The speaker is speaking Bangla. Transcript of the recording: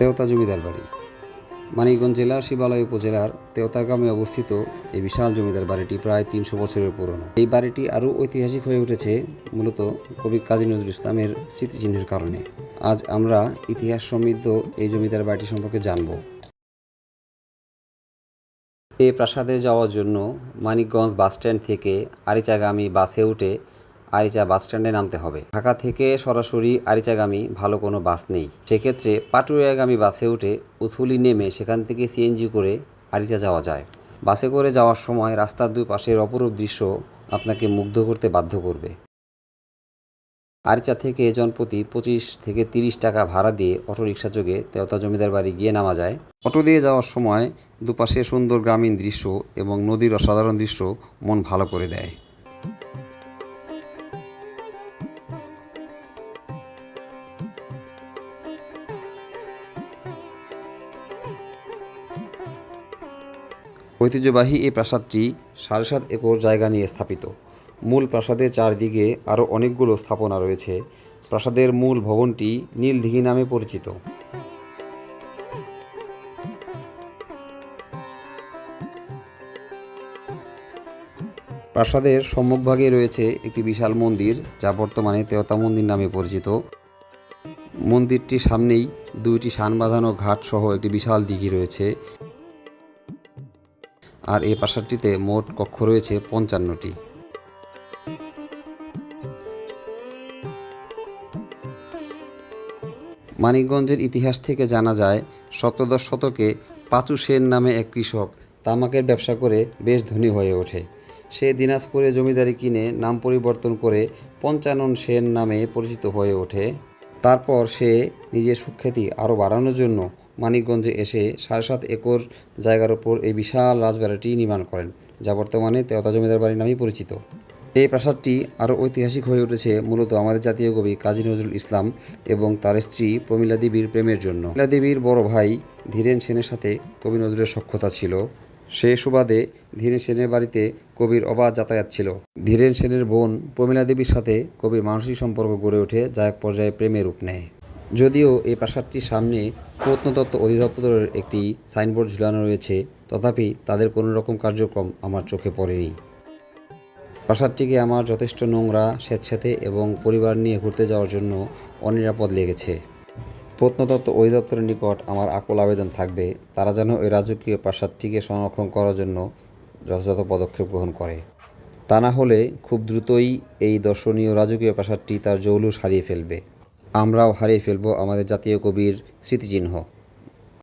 তেওতা জমিদার বাড়ি। মানিকগঞ্জ জেলার শিবালয় উপজেলার তেওতা গ্রামে অবস্থিত এই বিশাল জমিদার বাড়িটি প্রায় তিনশো বছরের পুরনো। এই বাড়িটি আরও ঐতিহাসিক হয়ে উঠেছে মূলত কবি কাজী নজরুল ইসলামের স্মৃতিচিহ্নের কারণে। আজ আমরা ইতিহাস সমৃদ্ধ এই জমিদার বাড়িটি সম্পর্কে জানব। এই প্রাসাদে যাওয়ার জন্য মানিকগঞ্জ বাসস্ট্যান্ড থেকে আরিচাগামী বাসে উঠে আরিচা বাস স্ট্যান্ডে নামতে হবে। ঢাকা থেকে সরাসরি আরিচাগামী ভালো কোনো বাস নেই। সেক্ষেত্রে পাটুরিয়াগামী বাসে উঠে উথুলি নেমে সেখান থেকে সিএনজি করে আরিচা যাওয়া যায়। বাসে করে যাওয়ার সময় রাস্তার দুই পাশের অপরূপ দৃশ্য আপনাকে মুগ্ধ করতে বাধ্য করবে। আরিচা থেকে জনপ্রতি পঁচিশ থেকে তিরিশ টাকা ভাড়া দিয়ে অটোরিকশা যোগে তেওতা জমিদার বাড়ি গিয়ে নামা যায়। অটো দিয়ে যাওয়ার সময় দুপাশে সুন্দর গ্রামীণ দৃশ্য এবং নদীর অসাধারণ দৃশ্য মন ভালো করে দেয়। ঐতিহ্যবাহী এই প্রাসাদটি সাড়ে সাত একর জায়গা নিয়ে স্থাপিত। মূল প্রাসাদের চারদিকে আরও অনেকগুলো স্থাপনা রয়েছে। প্রাসাদের মূল ভবনটি নীলদিঘি নামে পরিচিত। প্রাসাদের সম্মুখভাগে রয়েছে একটি বিশাল মন্দির, যা বর্তমানে তেওতা মন্দির নামে পরিচিত। মন্দিরটির সামনেই দুইটি শান বাঁধানো ঘাট সহ একটি বিশাল দিঘি রয়েছে। আর এই প্রাসাদটিতে মোট কক্ষ রয়েছে পঞ্চান্নটি। মানিকগঞ্জের ইতিহাস থেকে জানা যায়, সপ্তদশ শতকে পাঁচু সেন নামে এক কৃষক তামাকের ব্যবসা করে বেশ ধনী হয়ে ওঠে। সে দিনাজপুরে জমিদারি কিনে নাম পরিবর্তন করে পঞ্চানন সেন নামে পরিচিত হয়ে ওঠে। তারপর সে নিজের সুখ্যাতি আরও বাড়ানোর জন্য মানিকগঞ্জে এসে সাড়ে সাত একর জায়গার ওপর এই বিশাল রাজবাড়িটি নির্মাণ করেন, যা বর্তমানে তেওতা জমিদার বাড়ি নামেই পরিচিত। এই প্রাসাদটি আরও ঐতিহাসিক হয়ে উঠেছে মূলত আমাদের জাতীয় কবি কাজী নজরুল ইসলাম এবং তার স্ত্রী প্রমীলা দেবীর প্রেমের জন্য। প্রমীলা দেবীর বড় ভাই ধীরেন সেনের সাথে কবি নজরুলের সক্ষতা ছিল। সে সুবাদে ধীরেন সেনের বাড়িতে কবির অবাধ যাতায়াত ছিল। ধীরেন সেনের বোন প্রমীলা দেবীর সাথে কবির মানসিক সম্পর্ক গড়ে ওঠে, যা এক পর্যায়ে প্রেমের রূপ নেয়। যদিও এই প্রাসাদটির সামনে প্রত্নতত্ত্ব অধিদপ্তরের একটি সাইনবোর্ড ঝুলানো রয়েছে, তথাপি তাদের কোনো রকম কার্যক্রম আমার চোখে পড়েনি। প্রাসাদটিকে আমার যথেষ্ট নোংরা, স্বেচ্ছাতে এবং পরিবার নিয়ে ঘুরতে যাওয়ার জন্য অনিরাপদ লেগেছে। প্রত্নতত্ত্ব অধিদপ্তরের নিকট আমার আকুল আবেদন থাকবে, তারা যেন ওই রাজকীয় প্রাসাদটিকে সংরক্ষণ করার জন্য যথাযথ পদক্ষেপ গ্রহণ করে। তা না হলে খুব দ্রুতই এই দর্শনীয় রাজকীয় প্রাসাদটি তার জৌলুস হারিয়ে ফেলবে। আমরাও হারিয়ে ফেলব আমাদের জাতীয় কবির স্মৃতিচিহ্ন।